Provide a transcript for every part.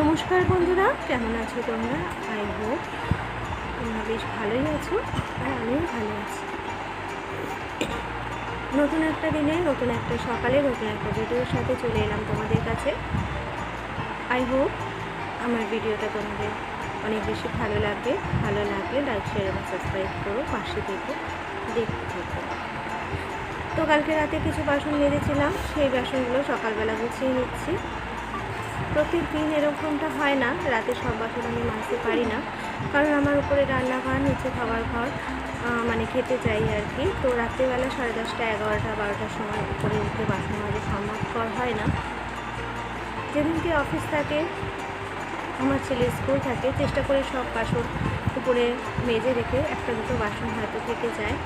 বন্ধুরা, কেমন আছো তোমরা? আই হোপ তোমরা বেশ ভালোই আছো আর আমিও ভালো আছি। নতুন একটা দিনে, নতুন একটা সকালে, নতুন একটা ভিডিওর সাথে চলে এলাম তোমাদের কাছে। আই হোপ আমার ভিডিওটা তোমাদের অনেক বেশি ভালো লাগবে। ভালো লাগলে লাইক শেয়ার এবং সাবস্ক্রাইব করো, পাশে থেকে, দেখতে থাকো। তো কালকে রাতে কিছু বাসন মেরেছিলাম সেই বাসনগুলো সকালবেলা গুছিয়ে নিচ্ছি। প্রত্যেক দিন এরকমটা হয় না, রাতে সব বাসন আমি মাজতে পারি না। কারণ আমার উপরে রান্নাঘর, নিচে খাবার ঘর মানে খেতে চাই আর কি। তো রাত্রিবেলা সাড়ে দশটা, এগারোটা, বারোটার সময় উপরে উঠে বাসন মাজা সম্ভবকর হয় না। যেদিনকে অফিস থাকে, আমার ছেলে স্কুল থাকে, চেষ্টা করে সব বাসন উপরে মেজে রেখে একটা দুটো বাসন হয়তো থেকে যায়।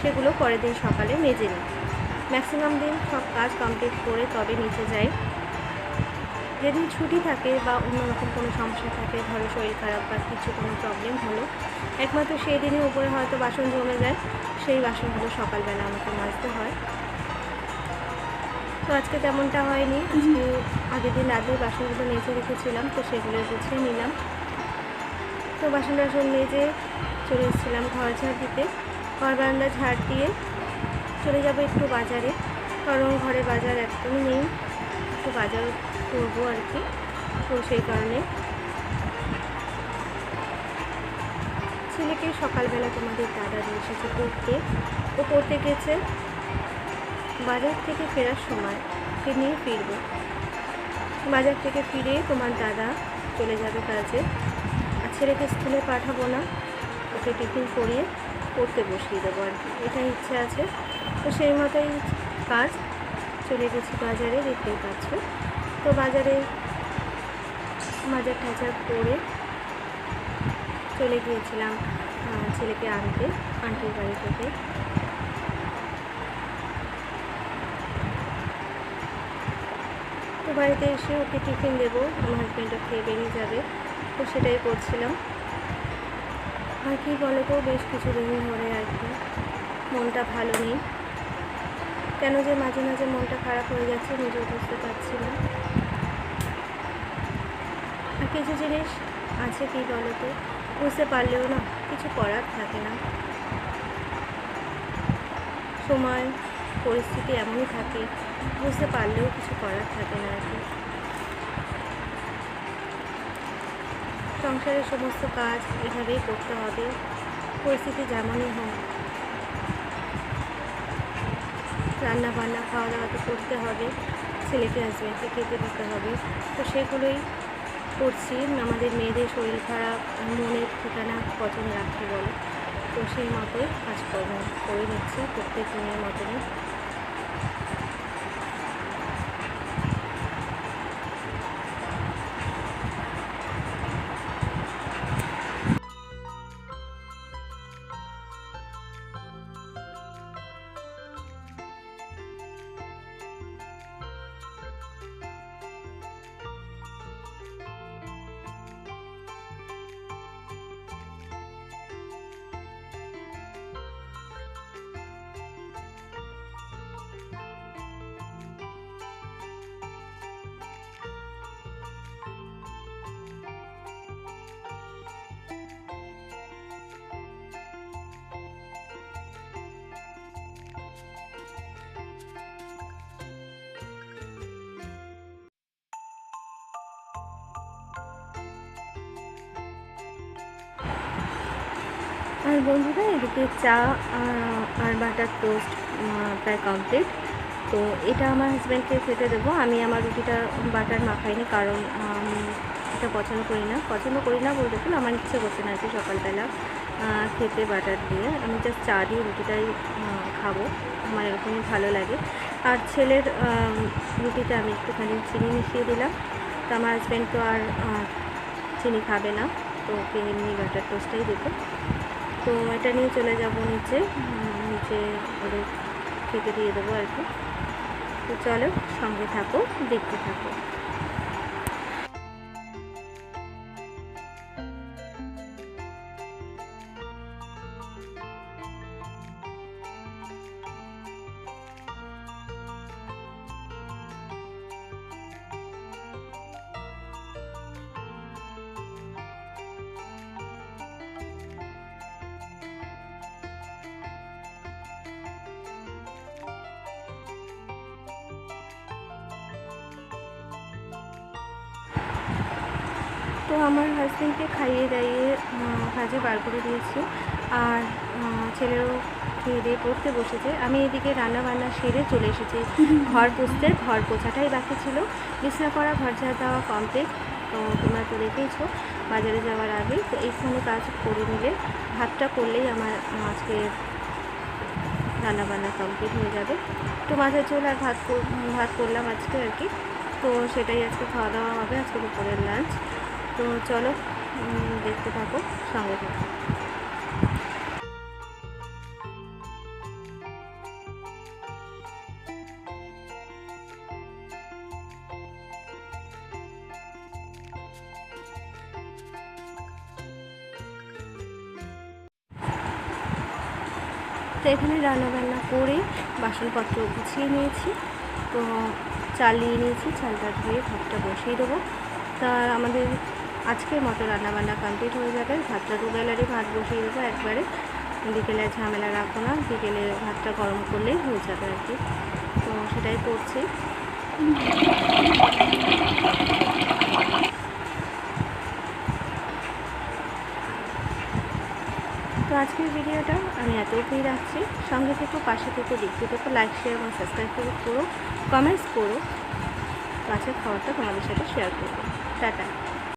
সেগুলো পরের দিন সকালে মেজে নিই। ম্যাক্সিমাম দিন সব কাজ কমপ্লিট করে তবে নিচে যাই। যেদিন ছুটি থাকে বা অন্যরকম কোনো সমস্যা থাকে, ধরো শরীর খারাপ বা কিছু কোনো প্রবলেম হলো, একমাত্র সেই দিনে উপরে হয়তো বাসন জমে যায়, সেই বাসনগুলো সকালবেলা আমাকে মাজতে হয়। তো আজকে তেমনটা হয়নি, আজকে আগের দিন রাতে বাসনগুলো মেজে রেখেছিলাম, তো সেগুলো গুছিয়ে নিলাম। তো বাসন টাসন মেজে চলে এসেছিলাম ঘর ঝাড় দিতে। ঘর বারান্দা ঝাড় দিয়ে চলে যাব একটু বাজারে, কারণ ঘরে বাজার একদমই নেই। একটু বাজার করব আর কি, তো সেই কারণে। ছেলেকে সকালবেলা তোমাদের দাদা দিয়ে এসেছে পড়তে। ও পড়তে গেছে। বাজার থেকে ফেরার সময় সে নিয়ে ফিরবো। বাজার থেকে ফিরে তোমার দাদা চলে যাবে কাজে। আর ছেলেকে স্কুলে পাঠাবো না। ওকে টিফিন করিয়ে পড়তে বসিয়ে দেবো আর কি। এটা ইচ্ছে আছে। তো সেই মতোই কাজ চলে গেছি বাজারে, দেখতেই পাচ্ছ। তো বাজারে বাজার টাজার করে চলে গিয়েছিলাম ছেলেকে আনতে, আন্টির বাড়ি থেকে। তো বাড়িতে এসে ওকে টিফিন দেবো, আমার হাজব্যান্ডও খেয়ে বেরিয়ে যাবে। তো সেটাই করছিলাম। আর কি বলো তো বেশ কিছু কিছুদিন ধরে আর কি, মনটা ভালো নেই। কেন যে মাঝে মাঝে মনটা খারাপ হয়ে যাচ্ছে নিজেও বুঝতে পারছি না। আর কিছু জিনিস আছে কি বলো তো বুঝতে পারলেও না, কিছু করার থাকে না। সময়, পরিস্থিতি এমনই থাকে, বুঝতে পারলেও কিছু করার থাকে না আর কি। সংসারের সমস্ত কাজ এভাবেই করতে হবে, পরিস্থিতি যেমনই হোক। রান্না বান্না খাওয়া দাওয়া তো করতে হবে, ছেলেকে হাজব্যান্ডকে খেতে দিতে হবে। তো সেগুলোই করছি। আমাদের মেয়েদের শরীর খারাপ, মনের ঠিকানা পছন্দ রাখতে বলে। তো সেই মতোই কাজকর্ম করে নিচ্ছি প্রত্যেক দিনের মতনই। আর বন্ধুরা, এদিকে চা আর বাটার টোস্ট প্রায় কমপ্লিট তো এটা আমার হাজব্যান্ডকে খেতে দেবো। আমি আমার রুটিটা বাটার মাখাইনি, কারণ এটা পছন্দ করি না। পছন্দ করি না বলতে গেলে আমার ইচ্ছে করছে না কি সকালবেলা খেতে বাটার দিয়ে। আমি জাস্ট চা দিয়ে রুটিটাই খাব। আমার এরকমই ভালো লাগে। আর ছেলের রুটিতে আমি একটুখানি চিনি মিশিয়ে দিলাম। তো আমার হাজব্যান্ড তো আর চিনি খাবে না। তো ওকে এমনি বাটার টোস্টটাই দেবো। তো এটা নিয়ে চলে যাব নিচে নিচে ওদের খেতে দিয়ে দেবো আর কি। তো চলো সঙ্গে থাকো, দেখতে থাকো। তো আমার হাজব্যান্ডকে খাইয়ে দাইয়ে কাজে বার করে দিয়েছি। আর ছেলেরও খেয়ে দিয়ে পড়তে বসেছে। আমি এদিকে রান্না বান্না সেরে চলে এসেছি। ঘর পুষতে ঘর পোছাটাই বাকি ছিল। বিছনা করা ঘর ঝাড় দেওয়া কমপ্লিট তো তোমরা তো দেখেইছো, বাজারে যাওয়ার আগে। তো এইখানে কাজ করে নিলে, ভাতটা করলেই আমার আজকে রান্না বান্না কমপ্লিট হয়ে যাবে। তো মাছের ঝোল আর ভাত ভাত করলাম আজকে আর কি। তো সেটাই আজকে খাওয়া দাওয়া হবে। আজকে দুপুরের লাঞ্চ তো চলো দেখতে থাকো, সঙ্গে থাকো। তো এখানে রান্না বান্না করে বাসনপত্র গুছিয়ে নিয়েছি। তো চাল নিয়ে নিয়েছি, চালটা ধুয়ে ভাতটা বসিয়ে দেবো। তা আমাদের আজকের মতো রান্না বান্না কমপ্লিট হয়ে যাবে। ভাতটা দু বেলারই ভাত বসিয়ে দেবো একবারে। বিকেলে ঝামেলা রাখব না, বিকেলে ভাতটা গরম করলেই হয়ে যাবে আর কি। তো সেটাই করছি। তো আজকের ভিডিওটা আমি এতটাই রাখছি। সঙ্গে থেকে, পাশে থেকে, দেখতে থেকে লাইক শেয়ার এবং সাবস্ক্রাইব করে, করো কমেন্টস করো। মাছের খাবারটা তোমাদের সাথে শেয়ার করব। টাটা।